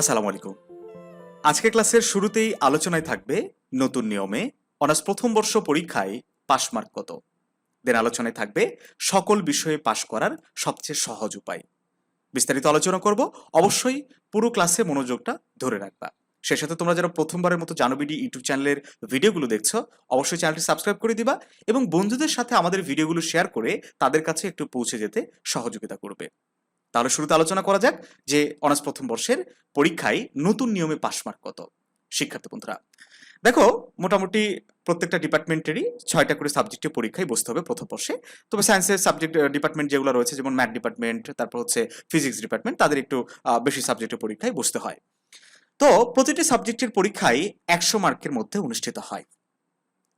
আসসালামু আলাইকুম। আজকে ক্লাসের শুরুতেই আলোচনায় থাকবে নতুন নিয়মে অনার্স প্রথম বর্ষ পরীক্ষায় পাশ মার্ক কত। দেন আলোচনায় থাকবে সকল বিষয়ে পাশ করার সবচেয়ে সহজ উপায়। বিস্তারিত আলোচনা করব। অবশ্যই পুরো ক্লাসে মনোযোগটা ধরে রাখবা। সেই সাথে তোমরা যারা প্রথমবারের মতো জানবিডি ইউটিউব চ্যানেলের ভিডিওগুলো দেখছ, অবশ্যই চ্যানেলটি সাবস্ক্রাইব করে দিবা এবং বন্ধুদের সাথে আমাদের ভিডিওগুলো শেয়ার করে তাদের কাছে একটু পৌঁছে যেতে সহযোগিতা করবে। তাহলে শুরুতে আলোচনা করা যাক যে অনার্স প্রথম বর্ষের পরীক্ষায় নতুন নিয়মে পাশ মার্ক কত। শিক্ষার্থী বন্ধুরা, দেখো মোটামুটি প্রত্যেকটা ডিপার্টমেন্টেরই ছয়টা করে সাবজেক্টে পরীক্ষায় বসতে হবে প্রথম বর্ষে। তবে সায়েন্সের সাবজেক্ট ডিপার্টমেন্ট যেগুলো রয়েছে, যেমন ম্যাথ ডিপার্টমেন্ট তারপর হচ্ছে ফিজিক্স ডিপার্টমেন্ট তাদের একটু বেশি সাবজেক্টের পরীক্ষায় বসতে হয়। তো প্রতিটি সাবজেক্টের পরীক্ষায় একশো মার্কের মধ্যে অনুষ্ঠিত হয়।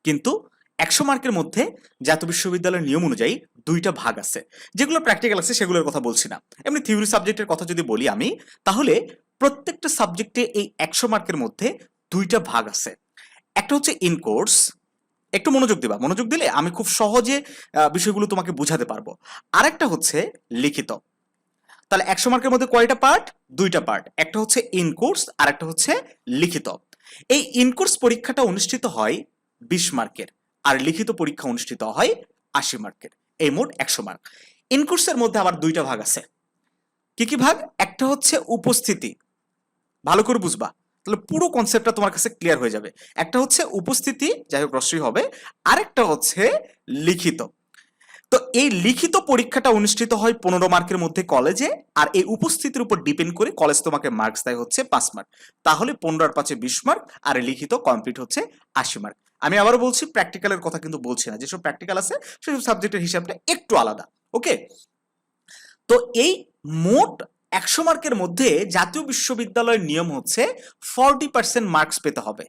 কিন্তু একশো মার্কের মধ্যে জাতীয় বিশ্ববিদ্যালয়ের নিয়ম অনুযায়ী দুইটা ভাগ আছে। যেগুলো প্র্যাকটিক্যাল আছে, সেগুলোর কথা বলছি না। এমনি থিওরি সাবজেক্টের কথা যদি বলি আমি, তাহলে প্রত্যেকটা সাবজেক্টে এই একশো মার্কের মধ্যে দুইটা ভাগ আছে। একটা হচ্ছে ইন কোর্স একটু মনোযোগ দিবা। মনোযোগ দিলে আমি খুব সহজে বিষয়গুলো তোমাকে বুঝাতে পারব। আরেকটা হচ্ছে লিখিত। তাহলে একশো মার্কের মধ্যে কয়টা পার্ট দুইটা পার্ট একটা হচ্ছে ইন কোর্স আর একটা হচ্ছে লিখিত। এই ইন কোর্স পরীক্ষাটা অনুষ্ঠিত হয় বিশ মার্কের। আর লিখিত পরীক্ষা অনুষ্ঠিত হয় আশি মার্কের। এই মোট একশো মার্ক। ইন কোর্সের মধ্যে আবার দুইটা ভাগ আছে। কি কি ভাগ? একটা হচ্ছে উপস্থিতি। ভালো করে বুঝবা। তাহলে পুরো কনসেপ্টটা তোমার কাছে ক্লিয়ার হয়ে যাবে। একটা হচ্ছে উপস্থিতি, যাই হোক রস্যই হবে। আরেকটা হচ্ছে লিখিত। তো এই লিখিত পরীক্ষাটা অনুষ্ঠিত হয় পনেরো মার্কের মধ্যে কলেজে আর এই উপস্থিতির উপর ডিপেন্ড করে কলেজ তোমাকে মার্কস দেয় হচ্ছে পাঁচ মার্ক। তাহলে পনেরো আর পাঁচে বিশ মার্ক, আর লিখিত কমপ্লিট হচ্ছে আশি মার্ক। আমি আবারও বলছি প্র্যাকটিক্যালের কথা কিন্তু বলছি না। যেসব প্র্যাকটিক্যাল আছে, সেসব সাবজেক্টের হিসাবটা একটু আলাদা ওকে তো এই মোট একশো মার্কের মধ্যে জাতীয় বিশ্ববিদ্যালয়ের নিয়ম হচ্ছে ফর্টি পার্সেন্ট মার্কস পেতে হবে।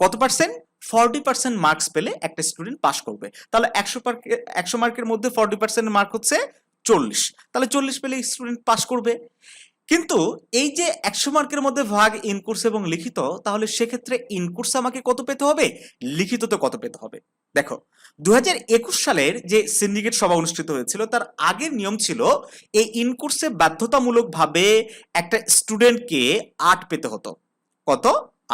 কত পার্সেন্ট ফর্টি পার্সেন্ট মার্কস পেলে একটা স্টুডেন্ট পাস করবে। তাহলে একশো একশো মার্কের মধ্যে ফর্টি পার্সেন্ট মার্ক হচ্ছে চল্লিশ। তাহলে চল্লিশ পেলে স্টুডেন্ট পাস করবে। কিন্তু এই যে একশো মার্কের মধ্যে ভাগ ইনকোর্স এবং লিখিত, তাহলে সেক্ষেত্রে ইনকোর্স আমাকে কত পেতে হবে? লিখিততে কত পেতে হবে? দেখো দুই হাজার একুশ সালের যে সিন্ডিকেট সভা অনুষ্ঠিত হয়েছিল, তার আগের নিয়ম ছিল এই ইনকোর্সে বাধ্যতামূলকভাবে একটা স্টুডেন্টকে আট পেতে হতো। কত?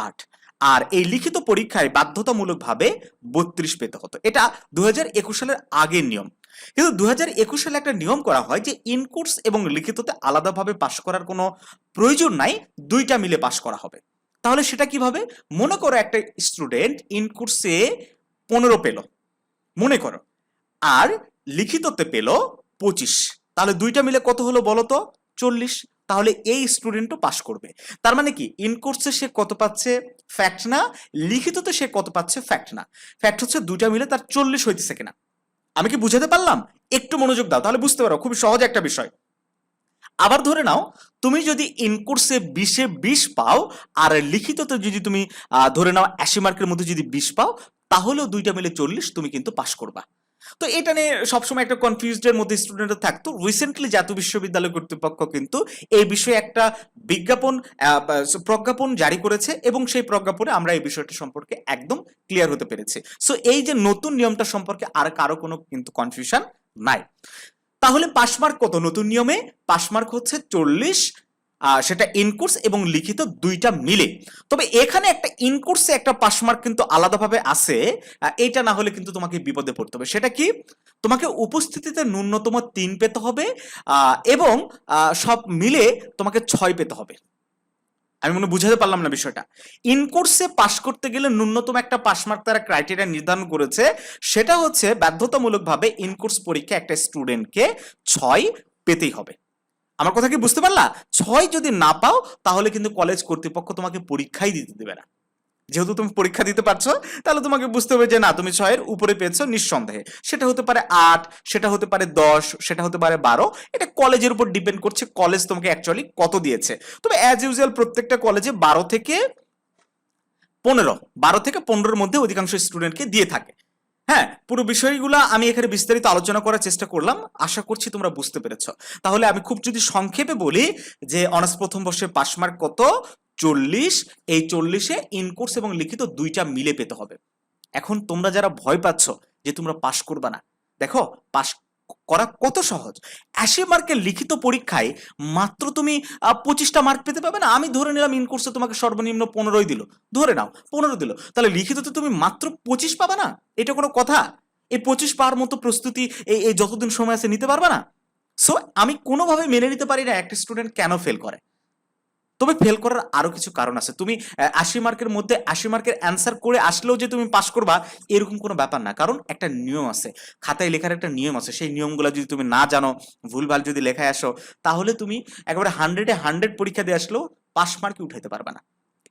আট। আর এই লিখিত পরীক্ষায় বাধ্যতামূলকভাবে বত্রিশ পেতে হতো। এটা দু হাজার একুশ সালের আগের নিয়ম। কিন্তু দু সালে একটা নিয়ম করা হয় যে ইনকোর্স এবং লিখিততে আলাদাভাবে পাশ করার কোনো প্রয়োজন নাই, দুইটা মিলে পাশ করা হবে। তাহলে সেটা কীভাবে? মনে করো একটা স্টুডেন্ট ইনকোর্সে পনেরো পেল। মনে করো। আর লিখিততে পেল পঁচিশ। তাহলে দুইটা মিলে কত হলো বলো তো? চল্লিশ। তাহলে এই স্টুডেন্টও পাশ করবে। তার মানে কি? ইনকোর্সে সে কত পাচ্ছে? ফ্যাক্ট না। লিখিততে সে কত পাচ্ছে? ফ্যাক্ট না। ফ্যাক্ট হচ্ছে দুইটা মিলে তার চল্লিশ হইতেছে কিনা। আমি কি বুঝাতে পারলাম? একটু মনোযোগ দাও, তাহলে বুঝতে পারো, খুব সহজ একটা বিষয়। আবার ধরে নাও, তুমি যদি ইনকোর্সে বিশে বিশ পাও, আর লিখিততে যদি তুমি ধরে নাও, আশি মার্কের মধ্যে যদি বিশ পাও, তাহলেও দুইটা মিলে চল্লিশ তুমি কিন্তু পাশ করবা। তো এটা নিয়ে সবসময় একটা কনফিউজডের মধ্যে স্টুডেন্টরা থাকতো। রিসেন্টলি জাতীয় বিশ্ববিদ্যালয় কর্তৃপক্ষ কিন্তু এই বিষয়ে একটা বিজ্ঞাপন প্রজ্ঞাপন জারি করেছে এবং সেই প্রজ্ঞাপনে আমরা এই বিষয়টা সম্পর্কে একদম ক্লিয়ার হতে পেরেছি। সো এই যে নতুন নিয়মটা সম্পর্কে আর কারও কোনো কিন্তু কনফিউশন নাই। তাহলে পাসমার্ক কত নতুন নিয়মে? পাসমার্ক হচ্ছে চল্লিশ সেটা ইনকোর্স এবং লিখিত দুইটা মিলে। তবে এখানে একটা ইনকোর্সে একটা পাসমার্ক কিন্তু আলাদাভাবে আছে এটা না হলে কিন্তু তোমাকে বিপদে পড়তে হবে। সেটা কি? তোমাকে উপস্থিতিতে ন্যূনতম তিন পেতে হবে এবং সব মিলে তোমাকে ছয় পেতে হবে। আমি মনে বুঝাতে পারলাম না বিষয়টা। ইনকোর্সে পাশ করতে গেলে ন্যূনতম একটা পাসমার্ক তারা ক্রাইটেরিয়া নির্ধারণ করেছে, সেটা হচ্ছে বাধ্যতামূলকভাবে ইনকোর্স পরীক্ষা একটা স্টুডেন্টকে ছয় পেতেই হবে। আমার কথা কি বুঝতে পারলা? ছয় যদি না পাও, তাহলে কিন্তু কলেজ কর্তৃপক্ষ তোমাকে পরীক্ষাই দিতে দেবে না। যেহেতু তুমি পরীক্ষা দিতে পারছ, তাহলে তোমাকে বুঝতে হবে যে না, তুমি ছয়ের উপরে পেয়েছ নিঃসন্দেহে। সেটা হতে পারে আট, সেটা হতে পারে দশ, সেটা হতে পারে বারো। এটা কলেজের উপর ডিপেন্ড করছে কলেজ তোমাকে অ্যাকচুয়ালি কত দিয়েছে। তবে অ্যাজ ইউজুয়াল প্রত্যেকটা কলেজে বারো থেকে পনেরো, বারো থেকে পনেরোর মধ্যে অধিকাংশ স্টুডেন্টকে দিয়ে থাকে। হ্যাঁ পুরো বিষয়গুলো আমি এখানে বিস্তারিত আলোচনা করার চেষ্টা করলাম। আশা করছি তোমরা বুঝতে পেরেছ। তাহলে আমি খুব যদি সংক্ষেপে বলি যে অনার্স প্রথম বর্ষের পাশ মার্ক কত? চল্লিশ। এই চল্লিশে ইনকোর্স এবং লিখিত দুইটা মিলে পেতে হবে। এখন তোমরা যারা ভয় পাচ্ছ যে তোমরা পাশ করবা না, দেখো, পাশ করা কত সহজ? অ্যাশি মার্কের লিখিত পরীক্ষায় মাত্র তুমি পঁচিশটা মার্ক পেতে পাবে না? আমি ধরে নিলাম ইনকোর্সে তোমাকে সর্বনিম্ন পনেরোই দিল। ধরে নাও, পনেরো দিল। তাহলে লিখিততে তুমি মাত্র পঁচিশ পাবে না? এটা কোনো কথা? এই পঁচিশ পাওয়ার মতো প্রস্তুতি এই এই যতদিন সময় আছে নিতে পারবে না? সো আমি কোনোভাবে মেনে নিতে পারি না একটা স্টুডেন্ট কেন ফেল করে। তবে ফেল করার আরও কিছু কারণ আছে। তুমি আশি মার্কের মধ্যে আশি মার্কের অ্যান্সার করে আসলেও যে তুমি পাশ করবা, এরকম কোনো ব্যাপার না। কারণ একটা নিয়ম আছে, খাতায় লেখার একটা নিয়ম আছে। সেই নিয়মগুলো যদি তুমি না জানো, ভুলভাল যদি লেখায় আসো, তাহলে তুমি একেবারে হান্ড্রেডে হান্ড্রেড পরীক্ষা দিয়ে আসলেও পাস মার্কে উঠাইতে পারবে না।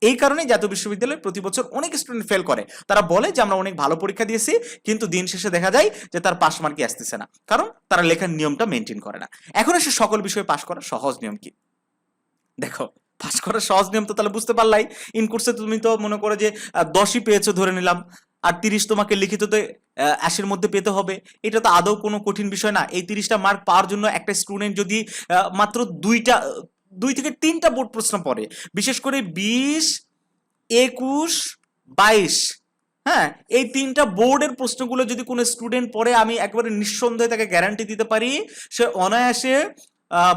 এই কারণে জাতীয় বিশ্ববিদ্যালয়ে প্রতি বছর অনেক স্টুডেন্ট ফেল করে। তারা বলে যে, আমরা অনেক ভালো পরীক্ষা দিয়েছি, কিন্তু দিন শেষে দেখা যায় যে তার পাস মার্কই আসতেছে না। কারণ তারা লেখার নিয়মটা মেনটেন করে না। এখন এসে সকল বিষয়ে পাশ করার সহজ নিয়ম কি? দেখো পাস করার সহজ নিয়ম তো তাহলে বুঝতে পারলাই। ইন কোর্সে তুমি তো মনে করো যে দশই পেয়েছ ধরে নিলাম, আর তিরিশ তোমাকে লিখিততে আশির মধ্যে পেতে হবে। এটা তো আদৌ কোনো কঠিন বিষয় না। এই তিরিশটা মার্ক পাওয়ার জন্য একটা স্টুডেন্ট যদি মাত্র দুইটা, দুই থেকে তিনটা বোর্ড প্রশ্ন পড়ে, বিশেষ করে বিশ, একুশ, বাইশ হ্যাঁ এই তিনটা বোর্ডের প্রশ্নগুলো যদি কোনো স্টুডেন্ট পড়ে, আমি একবারে নিঃসন্দেহে তাকে গ্যারান্টি দিতে পারি, সে অনায়াসে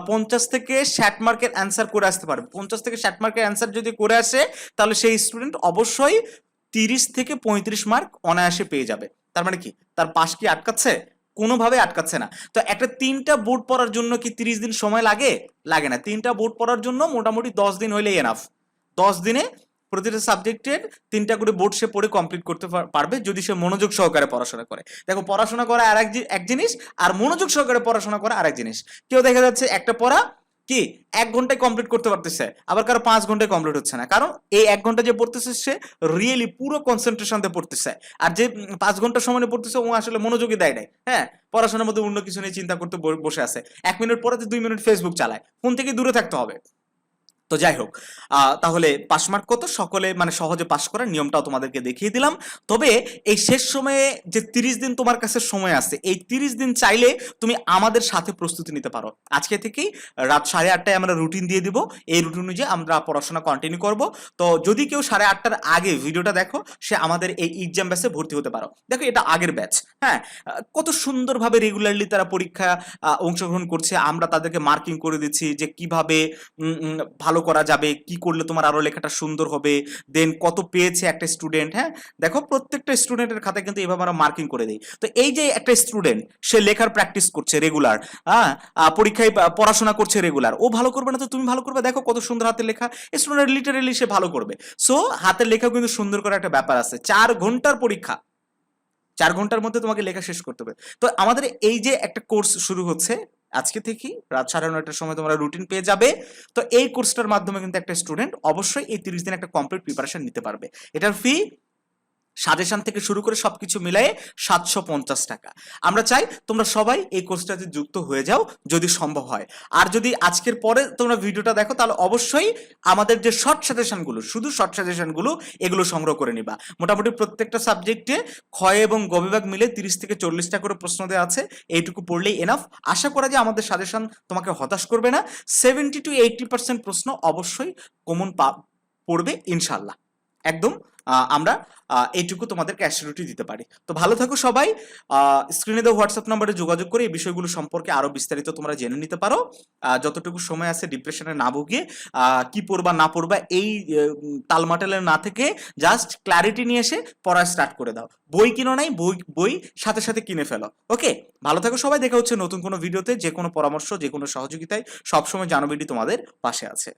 পঞ্চাশ থেকে ষাট মার্কের অ্যান্সার করে আসতে পারবে। পঞ্চাশ থেকে ষাট মার্কের অ্যান্সার যদি করে আসে, তাহলে সেই স্টুডেন্ট অবশ্যই তিরিশ থেকে পঁয়ত্রিশ মার্ক অনায়াসে পেয়ে যাবে। তার মানে কি? তার পাশ কি আটকাচ্ছে? কোনোভাবে আটকাচ্ছে না। তো একটা তিনটা বোর্ড পড়ার জন্য কি তিরিশ দিন সময় লাগে? লাগে না। তিনটা বোর্ড পড়ার জন্য মোটামুটি দশ দিন হইলে এনাফ দশ দিনে প্রতিটা সাবজেক্টের তিনটা করে বোর্ড সে পড়ে কমপ্লিট করতে পারবে যদি সে মনোযোগ সহকারে পড়াশোনা করে। দেখো, পড়াশোনা করা আর এক জিনিস আর মনোযোগ সহকারে পড়াশোনা করা আরেক জিনিস। কেউ দেখা যাচ্ছে একটা পড়া কি এক ঘন্টায় কমপ্লিট করতে পারতেছে, আবার কারও পাঁচ ঘন্টায় কমপ্লিট হচ্ছে না। কারণ এই এক ঘণ্টা যে পড়তেছে সে রিয়েলি পুরো কনসেন্ট্রেশন দিয়ে পড়তেছে। আর যে পাঁচ ঘণ্টা সময় পড়তেছে, ও আসলে মনোযোগী দেয় নাই। হ্যাঁ পড়াশোনার মধ্যে অন্য কিছু নিয়ে চিন্তা করতে বসে আছে। এক মিনিট পরে দুই মিনিট ফেসবুক চালায়, ফোন থেকে দূরে থাকতে হবে। তো যাই হোক তাহলে পাস মার্ক কত? সকলে মানে সহজে পাস করার নিয়মটাও তোমাদেরকে দেখিয়ে দিলাম। তবে এই শেষ সময়ে যে তিরিশ দিন তোমার কাছে সময় আছে এই তিরিশ দিন চাইলে তুমি আমাদের সাথে প্রস্তুতি নিতে পারো। আজকে থেকেই রাত সাড়ে আটটায় আমরা রুটিন দিয়ে দিব। এই রুটিন অনুযায়ী আমরা পড়াশোনা কন্টিনিউ করব। তো যদি কেউ সাড়ে আটটার আগে ভিডিওটা দেখো সে আমাদের এই এক্সাম ব্যাচে ভর্তি হতে পারো। দেখো এটা আগের ব্যাচ হ্যাঁ? কত সুন্দরভাবে রেগুলারলি তারা পরীক্ষা অংশগ্রহণ করছে। আমরা তাদেরকে মার্কিং করে দিচ্ছি যে কীভাবে উম, ভালো করা যাবে, কি করলে তোমার আরও লেখাটা সুন্দর হবে দেন কত পেয়েছে একটা স্টুডেন্ট হ্যাঁ? দেখো প্রত্যেকটা স্টুডেন্টের খাতায় কিন্তু এইভাবে আমরা মার্কিং করে দিই। তো এই যে একটা স্টুডেন্ট সে লেখার প্র্যাকটিস করছে রেগুলার হ্যাঁ? পরীক্ষায় পড়াশোনা করছে রেগুলার ও ভালো করবে না তো তুমি ভালো করবে? দেখো কত সুন্দর হাতের লেখা স্টুডেন্ট লিটারেলি সে ভালো করবে। সো হাতের লেখা কিন্তু সুন্দর করার একটা ব্যাপার আছে। চার ঘণ্টার পরীক্ষা, চার ঘণ্টার মধ্যে তোমাকে লেখা শেষ করতে হবে। তো আমাদের এই যে একটা কোর্স শুরু হচ্ছে আজকে থেকেই রাত সাড়ে নয়টার সময় তোমরা রুটিন পেয়ে যাবে। তো এই কোর্সটার মাধ্যমে কিন্তু একটা স্টুডেন্ট অবশ্যই এই তিরিশ দিন একটা কমপ্লিট প্রিপারেশন নিতে পারবে। এটার ফি সাজেশন থেকে শুরু করে সবকিছু মিলাই সাতশো পঞ্চাশ টাকা। আমরা চাই তোমরা সবাই এই কোর্সটাতে যুক্ত হয়ে যাও, যদি সম্ভব হয়। আর যদি আজকের পরে তোমরা ভিডিওটা দেখো, তাহলে অবশ্যই আমাদের যে শর্ট সাজেশনগুলো শুধু শর্ট সাজেশনগুলো এগুলো সংগ্রহ করে নিবা। মোটামুটি প্রত্যেকটা সাবজেক্টে ক্ষয় এবং গবিভাগ মিলে তিরিশ থেকে চল্লিশটা করে প্রশ্ন দেওয়া আছে। এইটুকু পড়লেই এনাফ আশা করা যায় আমাদের সাজেশন তোমাকে হতাশ করবে না। সেভেন্টি টু এইটটি পার্সেন্ট প্রশ্ন অবশ্যই কমন পড়বে ইনশাল্লাহ একদম আমরা এইটুকু তোমাদের অ্যাসিউরিটি দিতে পারি। তো ভালো থাকো সবাই স্ক্রিনে দেওয়া হোয়াটসঅ্যাপ নাম্বারে যোগাযোগ করে এই বিষয়গুলো সম্পর্কে আরও বিস্তারিত তোমরা জেনে নিতে পারো। যতটুকু সময় আছে ডিপ্রেশনে না ভুগিয়ে কি পড়বা, না পড়বা, এই তালমাটালে না থেকে জাস্ট ক্ল্যারিটি নিয়ে এসে পড়া স্টার্ট করে দাও। বই কিনো নাই, বই বই সাথে সাথে কিনে ফেলো। ওকে ভালো থাকো সবাই, দেখা হচ্ছে নতুন কোনো ভিডিওতে যে কোনো পরামর্শ যে কোনো সহযোগিতায় সবসময় জানবিডি তোমাদের পাশে আছে।